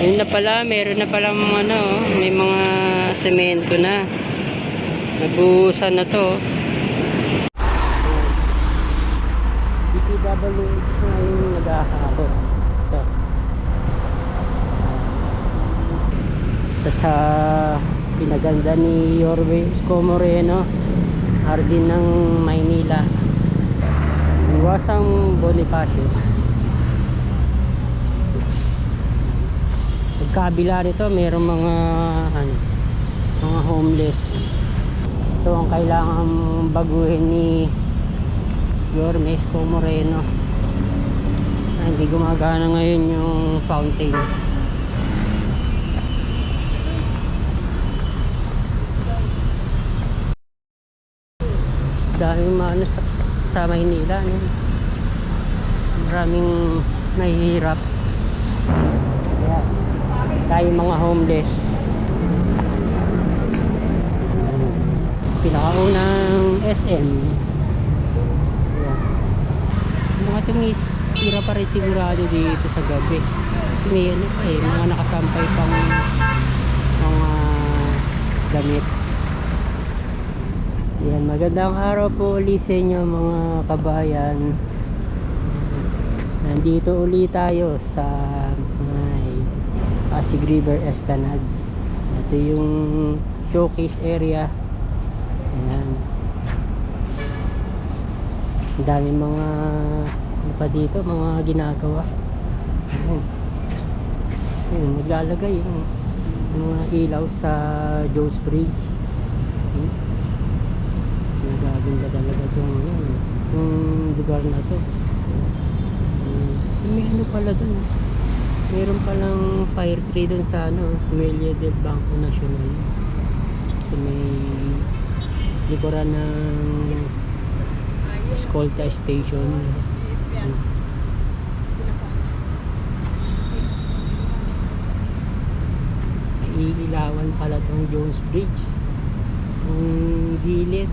Ayun na pala, meron na pala mga ano, may mga semento na. Nabuhusan na to. oh. DPWH na yung nag-ahakot. Ito. Sa sa pinaganda ni Yorwe Isko Moreno, Hardin ng Maynila. Iwasang Bonifacio. Pagkabila nito, mayroong mga ano, mga homeless. Ito ang kailangan baguhin ni Yorme Isko Moreno. Ah, hindi gumagana ngayon yung fountain. Dahil maano sa, sa Maynila. Ano, maraming nahihirap. Kaya tayo mga homeless. Pinakaunang SM. Mga tumitira pa rin sigurado dito sa gabi. Kasi may ano pa eh, mga nakasampay pang mga damit. Yan, magandang araw po ulit sa inyo mga kabayan. Nandito ulit tayo sa Pasig River Esplanade. Ito yung showcase area. Ayan. Ang dami mga ano pa dito, mga ginagawa. Ayan. Ayan, naglalagay yung mga ilaw sa Joe's Bridge. Hmm. Nagaganda talaga itong yun, itong lugar na to. Hmm. May ano pala dun. Meron palang fire tree dun sa ano, Huelya del Banco Nacional. Sa may likuran ng Escolta Station. Iilawan pala tong Jones Bridge. Itong gilid.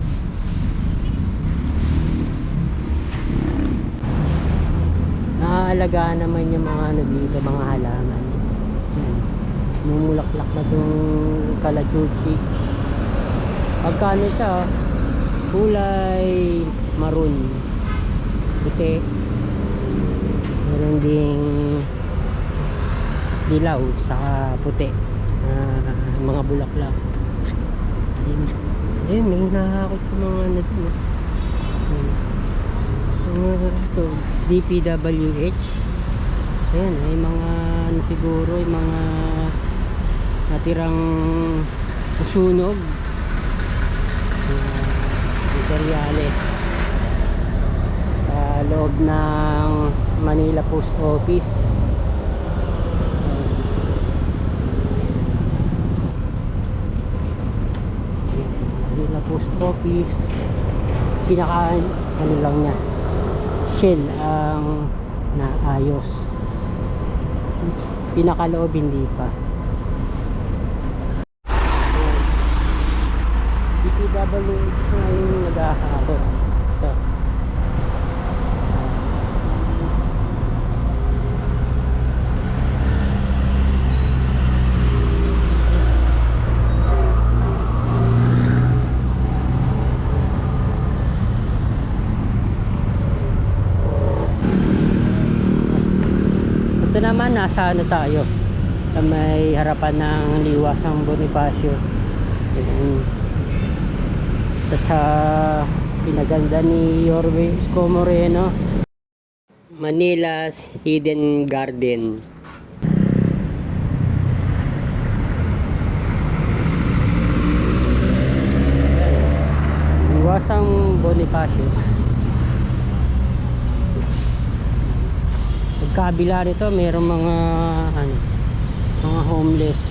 Naaalagaan naman yung mga ano dito, mga halaman. Yan. Mumulaklak na itong kalachuchi. Pagkano siya, oh, kulay maroon. Puti. Meron ding dilaw sa puti. Ah, mga bulaklak. Ayun, ayun may nakakot sa mga ano dito. Ayun. Ito? DPWH. Ayan, may mga ano siguro, yung mga natirang sunog. Materials. Sa loob ng Manila Post Office. Manila Post Office. Pinaka ano lang niya shell ang naayos. Pinakaloob hindi pa. DPWH na yung ito naman, nasa ano tayo? Sa may harapan ng liwasang Bonifacio. Ayan. Sa, sa pinaganda ni Yorwe Isko Moreno. Manila's Hidden Garden. Liwasang Bonifacio. Pagkabila nito, mayroong mga ano, mga homeless.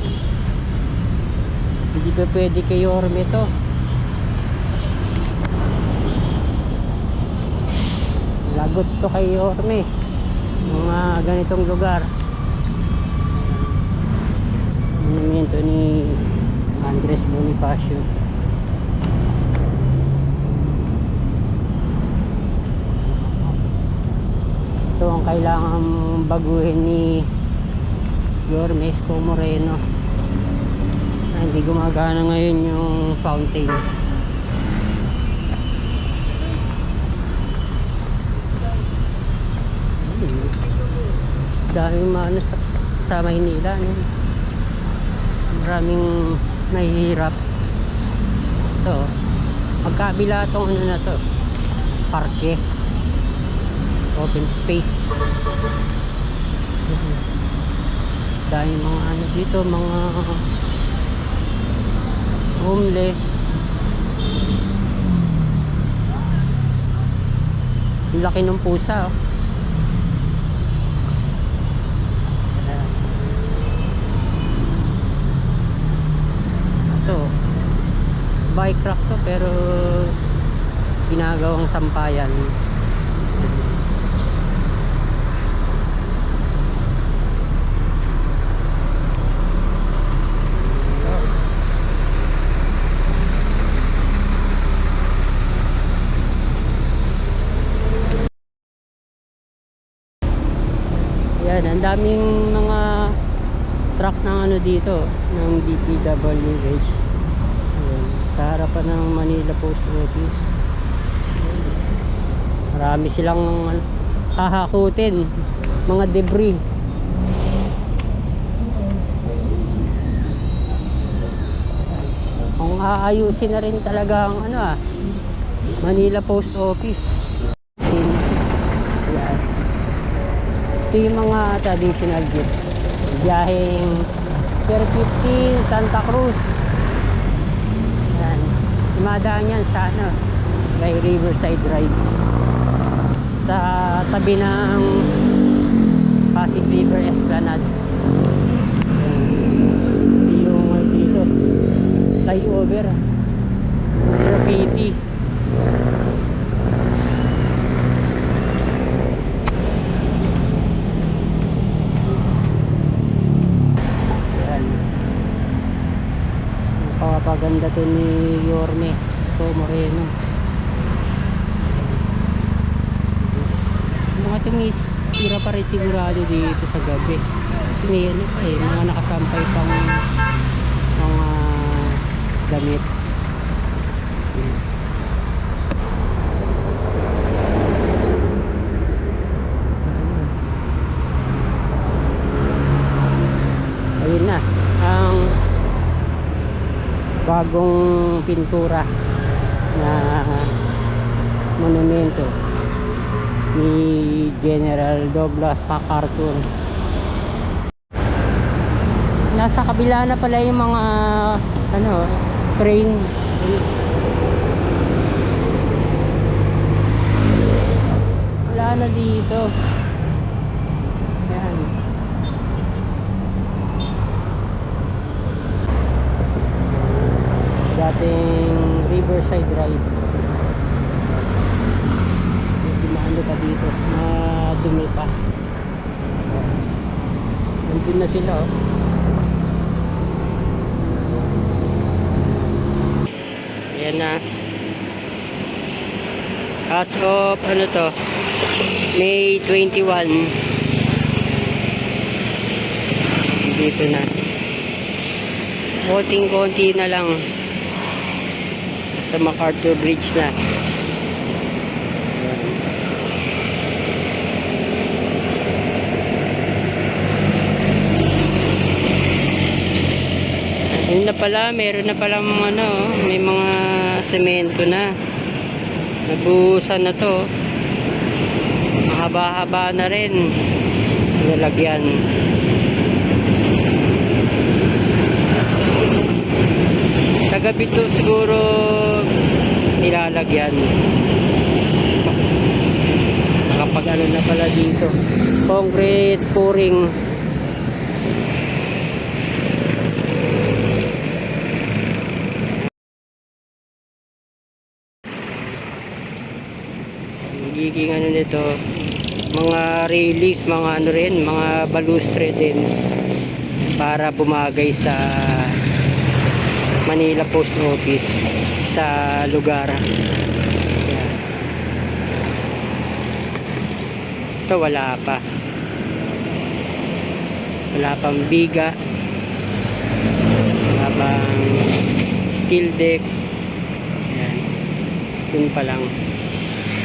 Hindi pa pwede kay Yorme to. Lagot to kay Yorme. Mga ganitong lugar. Monumento ni Andres Bonifacio. Ito ang kailangan baguhin ni Yorme Esco Moreno. Ah, hindi gumagana ngayon yung fountain. Daming maano sa, sa Maynila no? maraming nahihirap ito magkabila tong ano na to parke open space. Dahil mga ano dito mga homeless. Laki ng pusa oh. Ito bike rack to pero ginagawang sampayan Yan, ang daming mga truck ng ano dito, ng DPWH. Ayan, sa harapan ng Manila Post Office. Ayan. Marami silang hahakutin, mga debris. Kung aayusin na rin talaga ang ano ah, Manila Post Office. Yan. Ito yung mga traditional jeep. Biyaheng Pier 15, Santa Cruz. Yan. Dumadaan yan sa ano, may Riverside Drive. Sa tabi ng Pasig River Esplanade. Yung ano dito, flyover. Graffiti. Yan. Napakaganda to ni Yorme Esco Moreno. Mga tumis, tira pa rin sigurado dito sa gabi. Kasi may ano eh, mga nakasampay pang mga damit. Ayun na, ang bagong pintura na monumento ni General Douglas MacArthur. Nasa kabila na pala yung mga ano, train. Wala na dito. Yan. Dating Riverside Drive. Medyo maano pa dito madumi pa. Nandun na sila oh. Ayan na. As of ano to May 21 dito na. Konting-konti na lang sa MacArthur Bridge na. Ayun na pala, meron na pala ano, may mga semento na. Nabuhusan na to. Mahaba-haba na rin. Nalagyan. Kagabi to siguro nilalagyan. Kapag ano na pala dito. Concrete pouring. Magiging ano nito, mga release, mga ano rin, mga balustre din para bumagay sa Manila Post Office sa lugar. Yan. Ito wala pa. wala pang biga wala pang steel deck Ayan. yun pa lang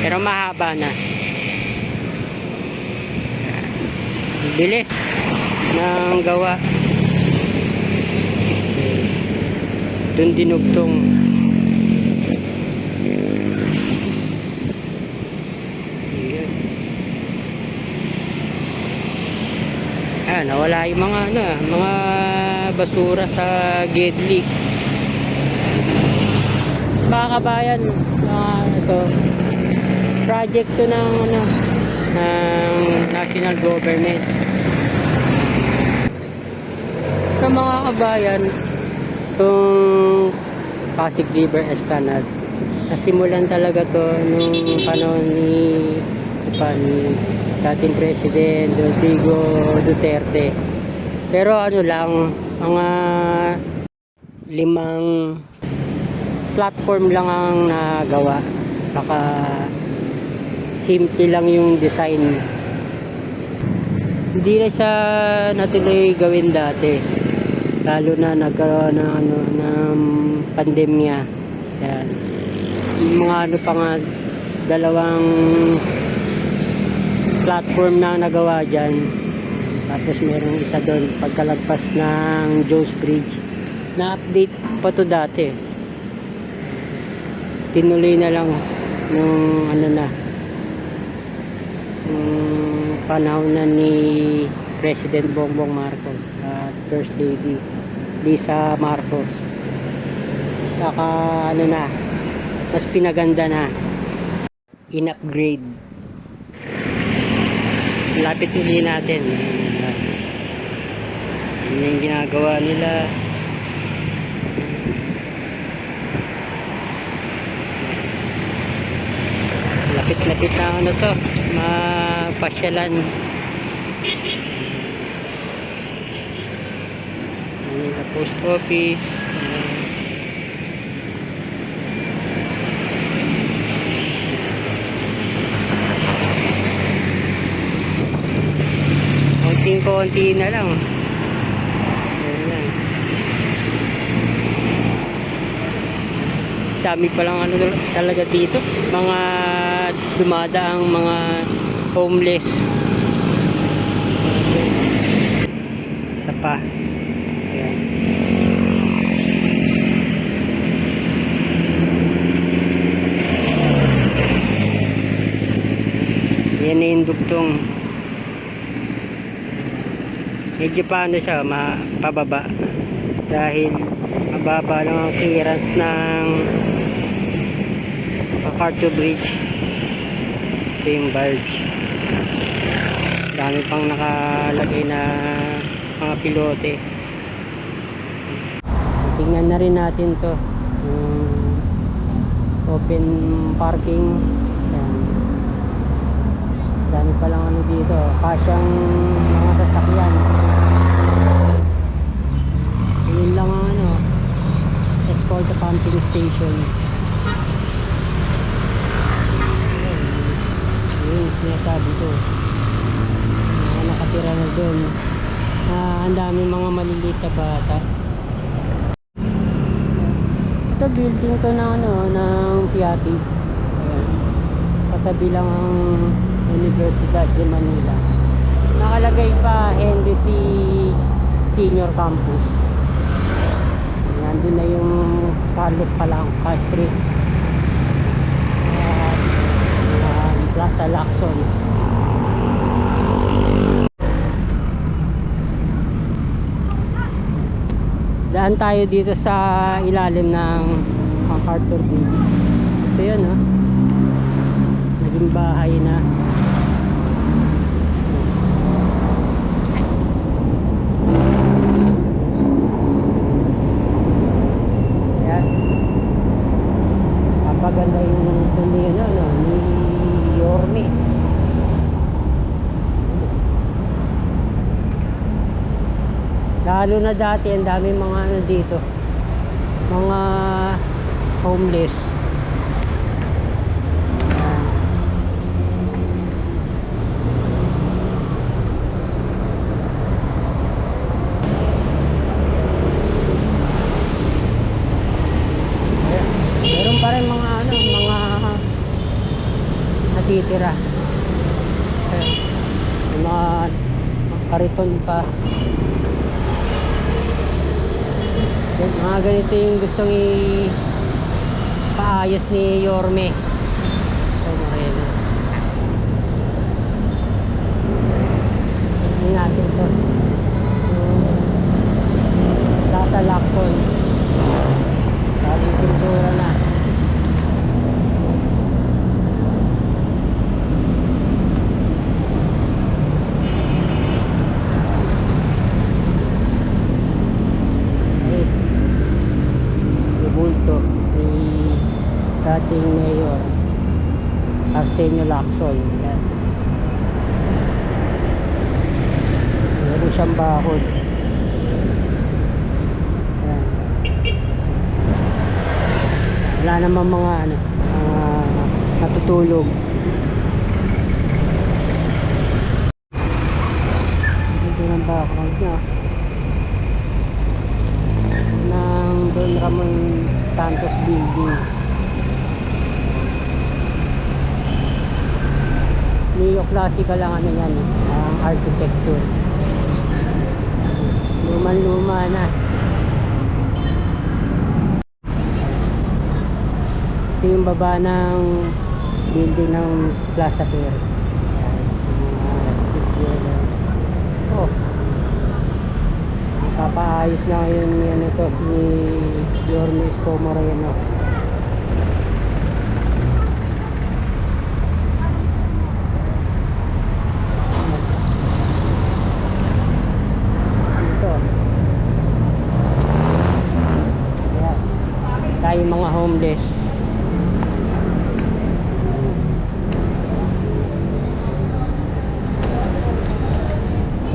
pero mahaba na bilis ng gawa dun dinugtong Ayan. Ah, nawala yung mga ano, ah, mga basura sa Gedli. Mga kabayan, mga ito, project to ng ano, ng national government. Sa mga kabayan, itong Pasig River Esplanade, nasimulan talaga to nung panahon ni ni dating President Rodrigo Duterte. Pero ano lang, mga limang platform lang ang nagawa. Saka simple lang yung design. Hindi na siya natuloy gawin dati. Lalo na nagkaroon ng, ano, ng pandemya. Yan. Yung mga ano pa nga, dalawang platform na nagawa dyan. Tapos merong isa doon pagkalagpas ng Jones Bridge. Na-update pa to dati. Tinuloy na lang nung ano na nung panahon na ni President Bongbong Marcos at First Lady Lisa Marcos. Saka ano na, mas pinaganda na in-upgrade lapit uli natin. Yun yung ginagawa nila. Lapit-lapit na ano to. Mapasyalan. Sa post office konting-konti na lang. Ayan. Dami pa lang ano talaga dito. Mga dumadaang mga homeless. Isa pa. Ayan. Yan na yung dugtong medyo paano siya mapababa dahil mababa lang ang clearance ng MacArthur Bridge ito yung barge dami pang nakalagay na mga pilote. Tingnan na rin natin to. Yung open parking. Yan. dami pa lang ano dito. Kasyang mga sasakyan yun lang ang ano Escolta pumping station. Yun sinasabi ko. Mga nakatira na doon. Ah, ang daming mga maliliit na bata. Ito building to na ano ng Piati. Katabi lang ang Universidad de Manila. Nakalagay pa Henry C. Senior Campus nandun na yung Carlos Palangka Street. At um, Plaza Lacson. Daan tayo dito sa ilalim ng MacArthur Bridge ito yun oh naging bahay na Ayan. Napaganda yung ni, ano, ano, ni Yorme. Lalo na dati, ang dami mga ano dito. Mga homeless. Ayan. Natitira. May mga kariton pa. Yan, mga ganito yung gustong i paayos ni Yorme. So, Moreno. Hindi natin to. Yung Plaza Lacson. Bagong pintura na. Ayos. Yung bulto ni dating mayor Arsenio Lacson. Yan. Meron siyang bakod. Yan. Wala naman mga ano, mga natutulog. Ito ng background niya. Ng Don Ramon Santos Building. Neo-classical lang ano yan, ang architecture. Luman-luma na. Ito yung baba ng building ng Plaza Pier. Oh. Papaayos na ngayon ni ano to, ni Yorme Isko Moreno. Ito. Ayan. Tayo mga homeless.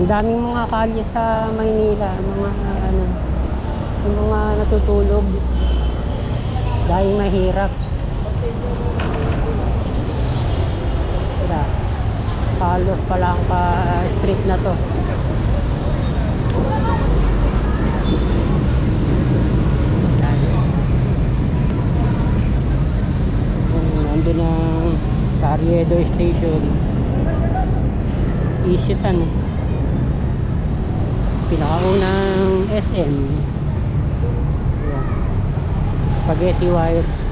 Daming mga kalye sa Maynila, mga ano, yung mga natutulog dahil mahirap. Kaya, halos pa lang pa street na to. Nandun ang Carriedo Station. Isitan. Pinakaunang SM. Ayan. Spaghetti wires.